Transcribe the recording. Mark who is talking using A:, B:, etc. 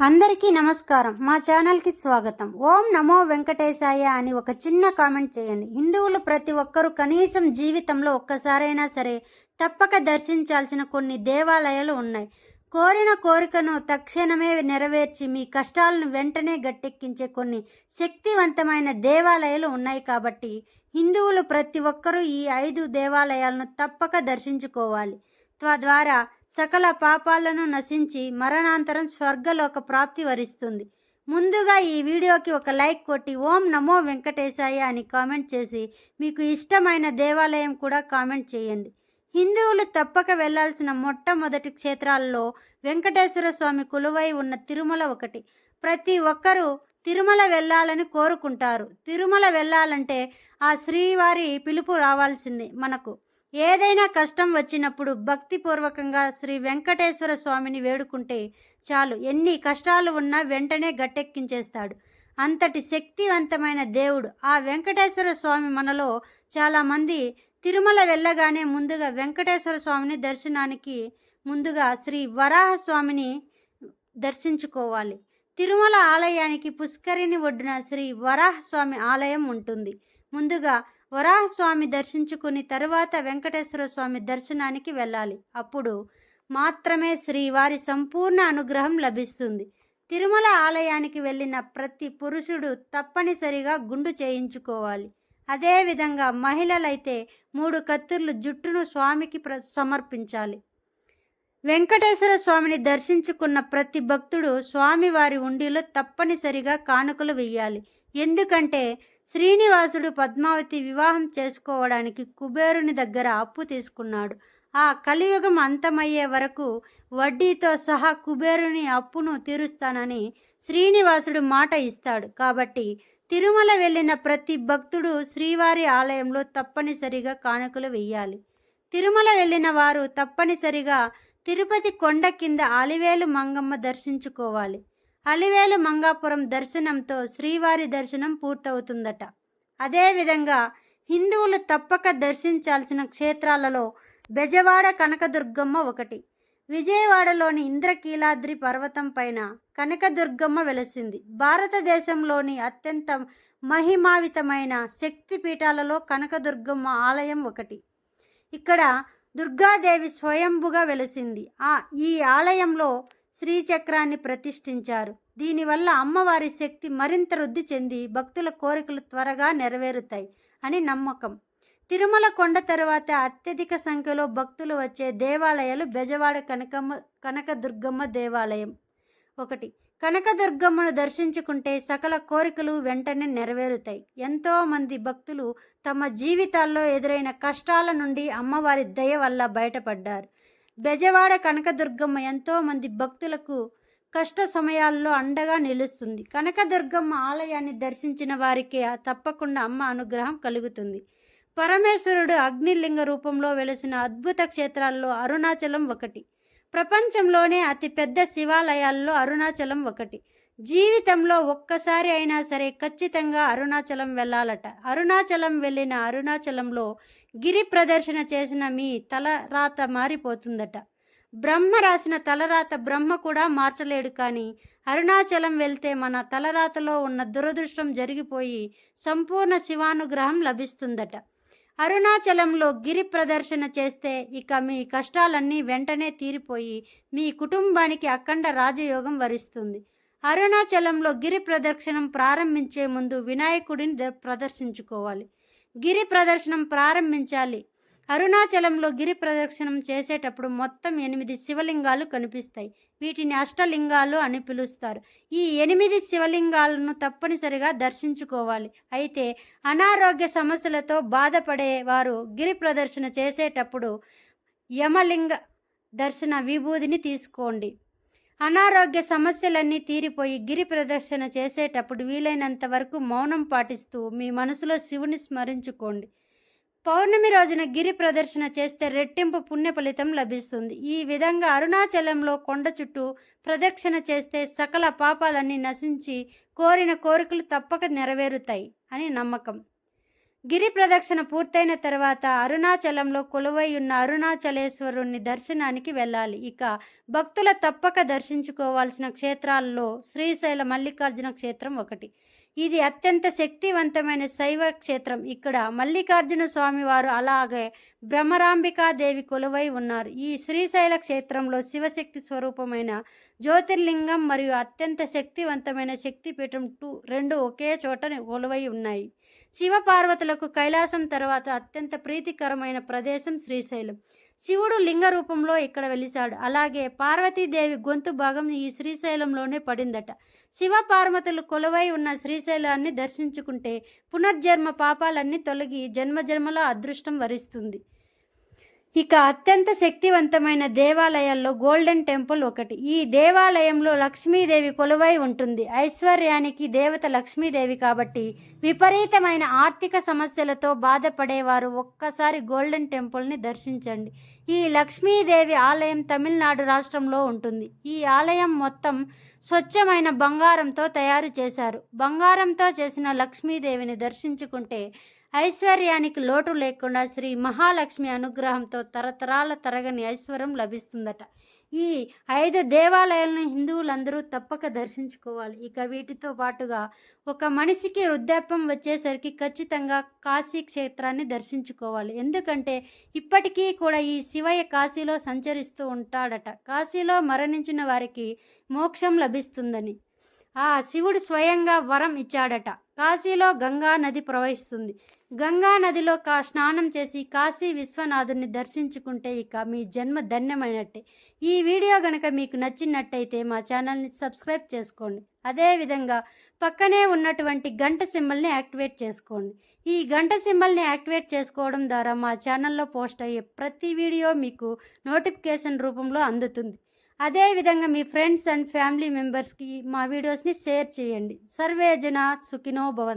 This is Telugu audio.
A: అందరికీ నమస్కారం. మా ఛానల్కి స్వాగతం. ఓం నమో వెంకటేశాయ అని ఒక చిన్న కామెంట్ చేయండి. హిందువులు ప్రతి ఒక్కరూ కనీసం జీవితంలో ఒక్కసారైనా సరే తప్పక దర్శించాల్సిన కొన్ని దేవాలయాలు ఉన్నాయి. కోరిన కోరికను తక్షణమే నెరవేర్చి మీ కష్టాలను వెంటనే గట్టెక్కించే కొన్ని శక్తివంతమైన దేవాలయాలు ఉన్నాయి కాబట్టి హిందువులు ప్రతి ఒక్కరూ ఈ ఐదు దేవాలయాలను తప్పక దర్శించుకోవాలి. తద్వారా సకల పాపాలను నశించి మరణాంతరం స్వర్గలోక ప్రాప్తి వరిస్తుంది. ముందుగా ఈ వీడియోకి ఒక లైక్ కొట్టి ఓం నమో వెంకటేశాయ అని కామెంట్ చేసి మీకు ఇష్టమైన దేవాలయం కూడా కామెంట్ చేయండి. హిందువులు తప్పక వెళ్ళాల్సిన మొట్టమొదటి క్షేత్రాల్లో వెంకటేశ్వర స్వామి కొలువై ఉన్న తిరుమల ఒకటి. ప్రతి ఒక్కరూ తిరుమల వెళ్ళాలని కోరుకుంటారు. తిరుమల వెళ్ళాలంటే ఆ శ్రీవారి పిలుపు రావాల్సిందే మనకు. ఏదైనా కష్టం వచ్చినప్పుడు భక్తిపూర్వకంగా శ్రీ వెంకటేశ్వర స్వామిని వేడుకుంటే చాలు. ఎన్ని కష్టాలు ఉన్నా వెంటనే గట్టెక్కించేస్తాడు. అంతటి శక్తివంతమైన దేవుడు. ఆ వెంకటేశ్వర స్వామి మనలో చాలామంది తిరుమల వెళ్ళగానే ముందుగా వెంకటేశ్వర స్వామిని దర్శనానికి ముందుగా శ్రీ వరాహ స్వామిని దర్శించుకోవాలి. తిరుమల ఆలయానికి పుష్కరిణి ఒడ్డున శ్రీ వరాహ స్వామి ఆలయం ఉంటుంది. ముందుగా వరాహస్వామి దర్శించుకుని తరువాత వెంకటేశ్వర స్వామి దర్శనానికి వెళ్ళాలి. అప్పుడు మాత్రమే శ్రీవారి సంపూర్ణ అనుగ్రహం లభిస్తుంది. తిరుమల ఆలయానికి వెళ్ళిన ప్రతి పురుషుడు తప్పనిసరిగా గుండు చేయించుకోవాలి. అదేవిధంగా మహిళలైతే మూడు కత్తుర్లు జుట్టును స్వామికి ప్ర సమర్పించాలి. వెంకటేశ్వర స్వామిని దర్శించుకున్న ప్రతి భక్తుడు స్వామివారి ఉండిలో తప్పనిసరిగా కానుకలు వెయ్యాలి. ఎందుకంటే శ్రీనివాసుడు పద్మావతి వివాహం చేసుకోవడానికి కుబేరుని దగ్గర అప్పు తీసుకున్నాడు. ఆ కలియుగం అంతమయ్యే వరకు వడ్డీతో సహా కుబేరుని అప్పును తీరుస్తానని శ్రీనివాసుడు మాట ఇస్తాడు. కాబట్టి తిరుమల వెళ్ళిన ప్రతి భక్తుడు శ్రీవారి ఆలయంలో తప్పనిసరిగా కానుకలు వెయ్యాలి. తిరుమల వెళ్ళిన వారు తప్పనిసరిగా తిరుపతి కొండ కింద అలివేలు మంగమ్మ దర్శించుకోవాలి. అలివేలు మంగాపురం దర్శనంతో శ్రీవారి దర్శనం పూర్తవుతుందట. అదేవిధంగా హిందువులు తప్పక దర్శించాల్సిన క్షేత్రాలలో బెజవాడ కనకదుర్గమ్మ ఒకటి. విజయవాడలోని ఇంద్రకీలాద్రి పర్వతం పైన కనకదుర్గమ్మ వెలసింది. భారతదేశంలోని అత్యంత మహిమావితమైన శక్తిపీఠాలలో కనకదుర్గమ్మ ఆలయం ఒకటి. ఇక్కడ దుర్గాదేవి స్వయంభుగా వెలసింది. ఆ ఈ ఆలయంలో శ్రీచక్రాన్ని ప్రతిష్ఠించారు. దీనివల్ల అమ్మవారి శక్తి మరింత వృద్ధి చెంది భక్తుల కోరికలు త్వరగా నెరవేరుతాయి అని నమ్మకం. తిరుమల కొండ తరువాత అత్యధిక సంఖ్యలో భక్తులు వచ్చే దేవాలయాలు బెజవాడ కనకమ్మ కనకదుర్గమ్మ దేవాలయం. ఒకటి కనకదుర్గమ్మను దర్శించుకుంటే సకల కోరికలు వెంటనే నెరవేరుతాయి. ఎంతోమంది భక్తులు తమ జీవితాల్లో ఎదురైన కష్టాల నుండి అమ్మవారి దయ వల్ల బయటపడ్డారు. బెజవాడ కనకదుర్గమ్మ ఎంతోమంది భక్తులకు కష్ట సమయాల్లో అండగా నిలుస్తుంది. కనకదుర్గమ్మ ఆలయాన్ని దర్శించిన వారికి తప్పకుండా అమ్మ అనుగ్రహం కలుగుతుంది. పరమేశ్వరుడు అగ్నిలింగ రూపంలో వెలిసిన అద్భుత క్షేత్రాల్లో అరుణాచలం ఒకటి. ప్రపంచంలోనే అతిపెద్ద శివాలయాల్లో అరుణాచలం ఒకటి. జీవితంలో ఒక్కసారి అయినా సరే ఖచ్చితంగా అరుణాచలం వెళ్ళాలట. అరుణాచలం వెళ్ళిన అరుణాచలంలో గిరి ప్రదర్శన చేసిన మీ తలరాత మారిపోతుందట. బ్రహ్మ రాసిన తలరాత బ్రహ్మ కూడా మార్చలేడు కానీ అరుణాచలం వెళ్తే మన తలరాతలో ఉన్న దురదృష్టం జరిగిపోయి సంపూర్ణ శివానుగ్రహం లభిస్తుందట. అరుణాచలంలో గిరి ప్రదర్శన చేస్తే ఇక మీ కష్టాలన్నీ వెంటనే తీరిపోయి మీ కుటుంబానికి అఖండ రాజయోగం వరిస్తుంది. అరుణాచలంలో గిరి ప్రదర్శనం ప్రారంభించే ముందు వినాయకుడిని ప్రదర్శించుకోవాలి. గిరి ప్రదర్శనం ప్రారంభించాలి. అరుణాచలంలో గిరి ప్రదక్షిణం చేసేటప్పుడు మొత్తం ఎనిమిది శివలింగాలు కనిపిస్తాయి. వీటిని అష్టలింగాలు అని పిలుస్తారు. ఈ ఎనిమిది శివలింగాలను తప్పనిసరిగా దర్శించుకోవాలి. అయితే అనారోగ్య సమస్యలతో బాధపడే వారు గిరి ప్రదర్శన చేసేటప్పుడు యమలింగ దర్శన విభూదిని తీసుకోండి. అనారోగ్య సమస్యలన్నీ తీరిపోయి గిరి ప్రదర్శన చేసేటప్పుడు వీలైనంత వరకు మౌనం పాటిస్తూ మీ మనసులో శివుని స్మరించుకోండి. పౌర్ణమి రోజున గిరి ప్రదర్శన చేస్తే రెట్టింపు పుణ్య ఫలితం లభిస్తుంది. ఈ విధంగా అరుణాచలంలో కొండ చుట్టూ ప్రదక్షిణ చేస్తే సకల పాపాలన్నీ నశించి కోరిన కోరికలు తప్పక నెరవేరుతాయి అని నమ్మకం. గిరి ప్రదక్షిణ పూర్తయిన తర్వాత అరుణాచలంలో కొలువై ఉన్న అరుణాచలేశ్వరుణ్ణి దర్శనానికి వెళ్ళాలి. ఇక భక్తుల తప్పక దర్శించుకోవాల్సిన క్షేత్రాల్లో శ్రీశైల మల్లికార్జున క్షేత్రం ఒకటి. ఇది అత్యంత శక్తివంతమైన శైవ క్షేత్రం. ఇక్కడ మల్లికార్జున స్వామి వారు అలాగే భ్రమరాంబికాదేవి కొలువై ఉన్నారు. ఈ శ్రీశైల క్షేత్రంలో శివశక్తి స్వరూపమైన జ్యోతిర్లింగం మరియు అత్యంత శక్తివంతమైన శక్తిపీఠం టూ రెండు ఒకే చోట కొలువై ఉన్నాయి. శివపార్వతులకు కైలాసం తర్వాత అత్యంత ప్రీతికరమైన ప్రదేశం శ్రీశైలం. శివుడు లింగ రూపంలో ఇక్కడ వెలిశాడు. అలాగే పార్వతీదేవి గొంతు భాగం ఈ శ్రీశైలంలోనే పడిందట. శివ పార్వతులు కొలువై ఉన్న శ్రీశైలాన్ని దర్శించుకుంటే పునర్జన్మ పాపాలన్నీ తొలగి జన్మజన్మల అదృష్టం వరిస్తుంది. ఇక అత్యంత శక్తివంతమైన దేవాలయాల్లో గోల్డెన్ టెంపుల్ ఒకటి. ఈ దేవాలయంలో లక్ష్మీదేవి కొలువై ఉంటుంది. ఐశ్వర్యానికి దేవత లక్ష్మీదేవి కాబట్టి విపరీతమైన ఆర్థిక సమస్యలతో బాధపడేవారు ఒక్కసారి గోల్డెన్ టెంపుల్ని దర్శించండి. ఈ లక్ష్మీదేవి ఆలయం తమిళనాడు రాష్ట్రంలో ఉంటుంది. ఈ ఆలయం మొత్తం స్వచ్ఛమైన బంగారంతో తయారు చేశారు. బంగారంతో చేసిన లక్ష్మీదేవిని దర్శించుకుంటే ఐశ్వర్యానికి లోటు లేకుండా శ్రీ మహాలక్ష్మి అనుగ్రహంతో తరతరాల తరగని ఐశ్వర్యం లభిస్తుందట. ఈ ఐదు దేవాలయాలను హిందువులందరూ తప్పక దర్శించుకోవాలి. ఇక వీటితో పాటుగా ఒక మనిషికి వృద్ధాప్యం వచ్చేసరికి ఖచ్చితంగా కాశీ క్షేత్రాన్ని దర్శించుకోవాలి. ఎందుకంటే ఇప్పటికీ కూడా ఈ శివయ్య కాశీలో సంచరిస్తూ ఉంటాడట. కాశీలో మరణించిన వారికి మోక్షం లభిస్తుందని. ఆ శివుడు స్వయంగా వరం ఇచ్చాడట. కాశీలో గంగా నది ప్రవహిస్తుంది. గంగా నదిలో కా స్నానం చేసి కాశీ విశ్వనాథుని దర్శించుకుంటే ఇక మీ జన్మ ధన్యమైనట్టే. ఈ వీడియో గనక మీకు నచ్చినట్టయితే మా ఛానల్ని సబ్స్క్రైబ్ చేసుకోండి. అదేవిధంగా పక్కనే ఉన్నటువంటి గంట సింబల్ని యాక్టివేట్ చేసుకోండి. ఈ గంట సింబల్ని యాక్టివేట్ చేసుకోవడం ద్వారా మా ఛానల్లో పోస్ట్ అయ్యే ప్రతి వీడియో మీకు నోటిఫికేషన్ రూపంలో అందుతుంది. అదేవిధంగా మీ ఫ్రెండ్స్ అండ్ ఫ్యామిలీ మెంబర్స్కి మా వీడియోస్ని షేర్ చేయండి. సర్వే జన సుఖినో భవన్